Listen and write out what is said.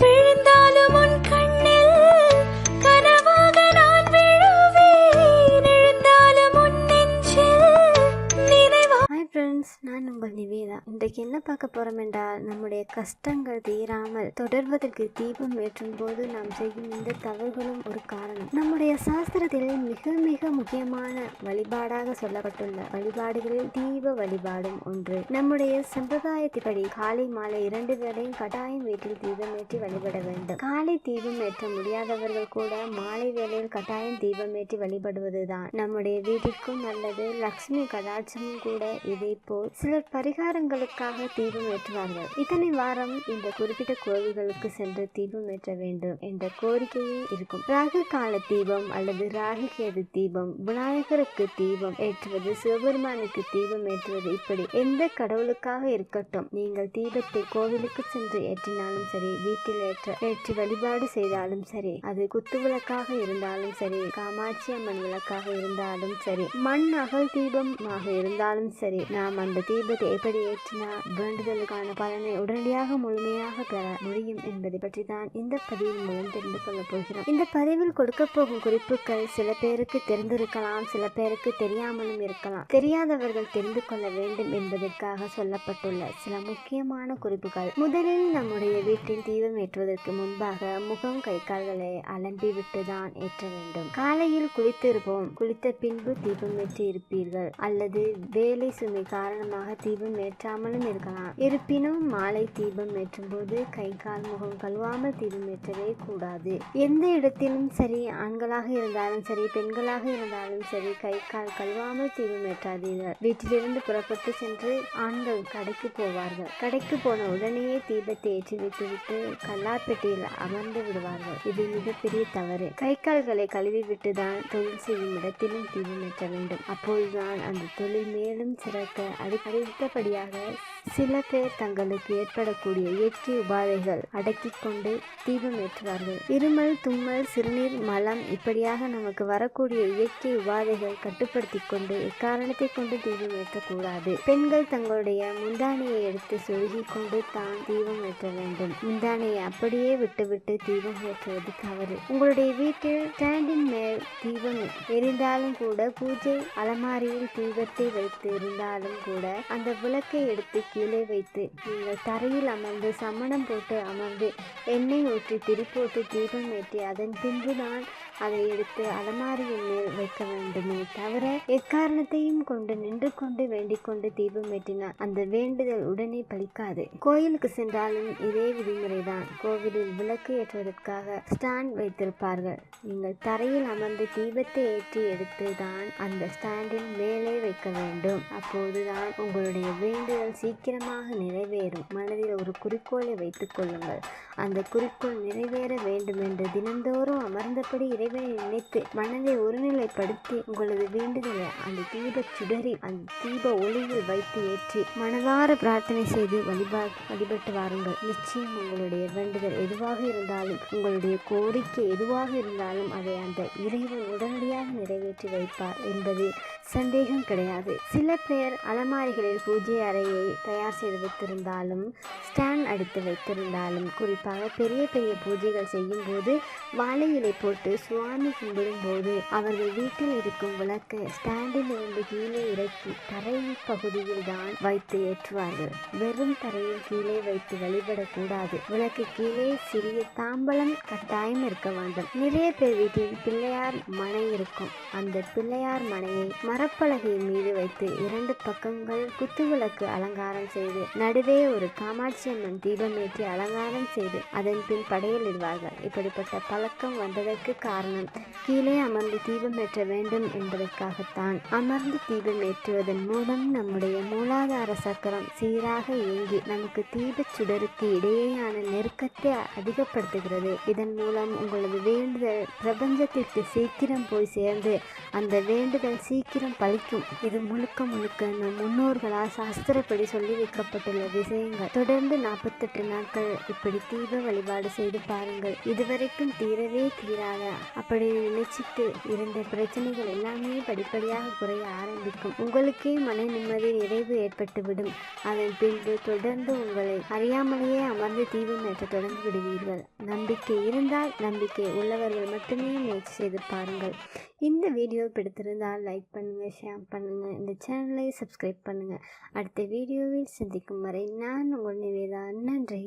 விழுந்தாலும் ஃப்ரெண்ட்ஸ் நான் உங்கள் நிவேதா. இன்றைக்கு என்ன பார்க்க போகிறோம் என்றால் நம்முடைய கஷ்டங்கள் தீராமல் தொடர்வதற்கு தீபம் ஏற்றும் போது நாம் செய்யும் இந்த தவறுகளும் ஒரு காரணம். நம்முடைய சாஸ்திரத்தில் மிக மிக முக்கியமான வழிபாடாக சொல்லப்பட்டுள்ள வழிபாடுகளில் தீப வழிபாடும் ஒன்று. நம்முடைய சம்பிரதாயத்தின்படி காலை மாலை இரண்டு வேளையும் கட்டாயம் வீட்டில் தீபம் ஏற்றி வழிபட வேண்டும். காலை தீபம் ஏற்ற முடியாதவர்கள் கூட மாலை வேளையில் கட்டாயம் தீபம் ஏற்றி வழிபடுவதுதான். நம்முடைய வீட்டிற்கும் அல்லது லக்ஷ்மி கடாட்சமும் கூட இது போல் சிலர் பரிகாரங்களுக்காக தீபம் ஏற்றுவார்கள். இத்தனை வாரம் இந்த குறிப்பிட்ட கோவில்களுக்கு சென்று தீபம் ஏற்ற வேண்டும் என்ற கோரிக்கையே இருக்கும். ராகு கால தீபம் அல்லது ராகு கேது தீபம் விநாயகருக்கு தீபம் ஏற்றுவது சிவபெருமானுக்கு தீபம் ஏற்றுவது இப்படி எந்த கடவுளுக்காக இருக்கட்டும். நீங்கள் தீபத்தை கோவிலுக்கு சென்று ஏற்றினாலும் சரி வீட்டில் ஏற்ற ஏற்றி வழிபாடு செய்தாலும் சரி அது குத்து விளக்காக இருந்தாலும் சரி காமாட்சி அம்மன் விளக்காக இருந்தாலும் சரி மண் அகல் தீபமாக இருந்தாலும் சரி நாம் அந்த தீபத்தை எப்படி ஏற்றினா வேண்டுதலுக்கான பலனை உடனடியாக முழுமையாக பெற முடியும் என்பதை பற்றி தான் இந்த பதிவின் மூலம் தெரிந்து கொள்ள போகிறோம். இந்த பதிவில் கொடுக்க போகும் குறிப்புகள் சில பேருக்கு தெரிந்திருக்கலாம் சில பேருக்கு தெரியாமலும் இருக்கலாம். தெரியாதவர்கள் தெரிந்து கொள்ள வேண்டும் என்பதற்காக சொல்லப்பட்டுள்ள சில முக்கியமான குறிப்புகள். முதலில் நம்முடைய வீட்டில் தீபம் ஏற்றுவதற்கு முன்பாக முகம் கை கால்களை அலம்பி விட்டுதான் ஏற்ற வேண்டும். காலையில் குளித்திருப்போம். குளித்த பின்பு தீபம் ஏற்றி இருப்பீர்கள் அல்லது வேலை சுமை காரணமாக தீபம் ஏற்றாமலும் இருக்கலாம். இருப்பினும் மாலை தீபம் ஏற்றும் போது கை கால் முகம் கழுவாமல் தீபம் ஏற்றவே கூடாது. எந்த இடத்திலும் சரி ஆண்களாக இருந்தாலும் சரி பெண்களாக இருந்தாலும் சரி கை கால் கழுவாமல் தீபம் ஏற்றாதீர்கள். வீட்டிலிருந்து புறப்பட்டு சென்று ஆண்கள் கடைக்கு போவார்கள். கடைக்கு போன உடனேயே தீபத்தை ஏற்றி விட்டுவிட்டு கல்லாப்பெட்டியில் அமர்ந்து விடுவார்கள். இது மிகப்பெரிய தவறு. கை கால்களை கழுவி விட்டுதான் தொழில் செய்யும் இடத்திலும் தீபம் ஏற்ற வேண்டும். அப்போதுதான் அந்த தொழில் மேலும் சிறக்க அடி அடுத்தபடியாக சில பேர் தங்களுக்கு ஏற்படக்கூடிய இயற்கை உபாதைகள் அடக்கி கொண்டு தீபம் ஏற்றுவார்கள். இருமல் தும்மல் சிறுநீர் மலம் இப்படியாக நமக்கு வரக்கூடிய இயற்கை உபாதைகள் கட்டுப்படுத்தி கொண்டு எக்காரணத்தை கொண்டு தீபம் ஏற்றக்கூடாது. பெண்கள் தங்களுடைய முந்தானையை எடுத்து சொருகி கொண்டு தான் தீபம் ஏற்ற வேண்டும். முந்தானையை அப்படியே விட்டுவிட்டு தீபம் ஏற்றுவது தவறு. உங்களுடைய வீட்டில் ஸ்டாண்டின் மேல் தீபம் எரிந்தாலும் கூட பூஜை அலமாரியில் தீபத்தை வைத்து இருந்தாலும் கூட அந்த விளக்கை எடுத்து கீழே வைத்து நீங்கள் தரையில் அமர்ந்து சம்மணம் போட்டு அமர்ந்து எண்ணெய் ஊற்றி திரி போட்டு தீபம் ஏற்றி அதன் பின்புதான் அதை எடுத்து அலமாரியின் மேல் வைக்க வேண்டுமே தவிர எக்காரணத்தையும் கொண்டு நின்று கொண்டு வேண்டிக் கொண்டு தீபம் ஏற்றினார். அந்த வேண்டுதல் உடனே பலிக்காது. கோயிலுக்கு சென்றாலும் இதே விதிமுறைதான். கோவிலில் விளக்கு ஏற்றுவதற்காக ஸ்டாண்ட் வைத்திருப்பார்கள். நீங்கள் தரையில் அமர்ந்து தீபத்தை ஏற்றி எடுத்து தான் அந்த ஸ்டாண்டின் மேலே வைக்க வேண்டும். அப்போதுதான் உங்களுடைய வேண்டுதல் சீக்கிரமாக நிறைவேறும். ஒரு குறிக்கோளை வைத்துக் கொள்ளுங்கள். அந்த குறிக்கோள் நிறைவேற வேண்டும் என்று தினந்தோறும் அமர்ந்தபடி இறைவனை நினைத்து மனதை ஒருநிலைப்படுத்தி உங்களது வேண்டுதலை அந்த தீப சுடரில் அந்த தீப ஒளியில் வைத்து ஏற்றி மனதார பிரார்த்தனை செய்து வழிபா வழிபட்டு வாருங்கள். நிச்சயம் உங்களுடைய வேண்டுதல் எதுவாக இருந்தாலும் உங்களுடைய கோரிக்கை எதுவாக இருந்தாலும் அதை அந்த இறைவன் உடனடியாக நிறைவேற்றி வைப்பார் என்பது சந்தேகம் கிடையாது. சில பேர் அலமாரிகளில் பூஜை அறையை தயார் செய்து வைத்திருந்தாலும் ஸ்டாண்ட் அடித்து வைத்திருந்தாலும் குறிப்பாக பெரிய பெரிய பூஜைகள் செய்யும் போது வாழை இலை போட்டு சுவாமி கும்பிடும் போது அவர்கள் வீட்டில் இருக்கும் விளக்கை ஸ்டாண்டில் இருந்து கீழே இறக்கி தரை பகுதியில் தான் வைத்து ஏற்றுவார்கள். வெறும் தரையில் கீழே வைத்து வழிபடக்கூடாது. விளக்கு கீழே சிறிய தாம்பலம் கட்டாயம் இருக்க வேண்டும். நிறைய பேர் வீட்டில் பிள்ளையார் மனை இருக்கும். அந்த பிள்ளையார் மனையை மரப்பலகையின் மீது வைத்து இரண்டு பக்கங்கள் குத்துவிளக்கு அலங்காரம் செய்து நடுவே ஒரு காமாட்சி அம்மன் தீபமேற்றி அலங்காரம் செய்து அதன் பின் படையலிடுவார்கள். இப்படிப்பட்ட பழக்கம் வந்ததற்கு காரணம் கீழே அமர்ந்து தீபம் ஏற்ற வேண்டும் என்பதற்காகத்தான். அமர்ந்து தீபம் ஏற்றுவதன் மூலம் நம்முடைய மூலாதார சக்கரம் சீராக இயங்கி நமக்கு தீபச் சுடருக்கு இடையேயான நெருக்கத்தை அதிகப்படுத்துகிறது. இதன் மூலம் உங்களது வேண்டுதல் பிரபஞ்சத்திற்கு சீக்கிரம் போய் சேர்ந்து அந்த வேண்டுதல் சீக்கிரம் பழிக்கும். இது முழுக்க முழுக்க நம் முன்னோர்களால் சாஸ்திரப்படி சொல்லி வைக்கப்பட்டுள்ள விஷயங்கள். தொடர்ந்து நாற்பத்தெட்டு நாட்கள் இப்படி தீப வழிபாடு செய்து பாருங்கள். இதுவரைக்கும் தீரவே தீராத அப்படி நினைச்சிட்டு இருந்த பிரச்சனைகள் எல்லாமே படிப்படியாக குறைய ஆரம்பிக்கும். உங்களுக்கே மன நிம்மதி நிறைவு ஏற்பட்டுவிடும். அதன் பின்பு தொடர்ந்து உங்களை அறியாமலேயே அமர்ந்து தீபம் ஏற்ற தொடர்ந்து விடுவீர்கள். நம்பிக்கை இருந்தால் நம்பிக்கை உள்ளவர்கள் மட்டுமே முயற்சி செய்து பாருங்கள். இந்த வீடியோ பிடித்திருந்தால் லைக் பண்ணுங்கள் ஷேர் பண்ணுங்கள் இந்த சேனலை சப்ஸ்கிரைப் பண்ணுங்கள் அடுத்த வீடியோவில் சந்திக்கும் வரை நான் உங்கள் நிவேதா. நன்றி.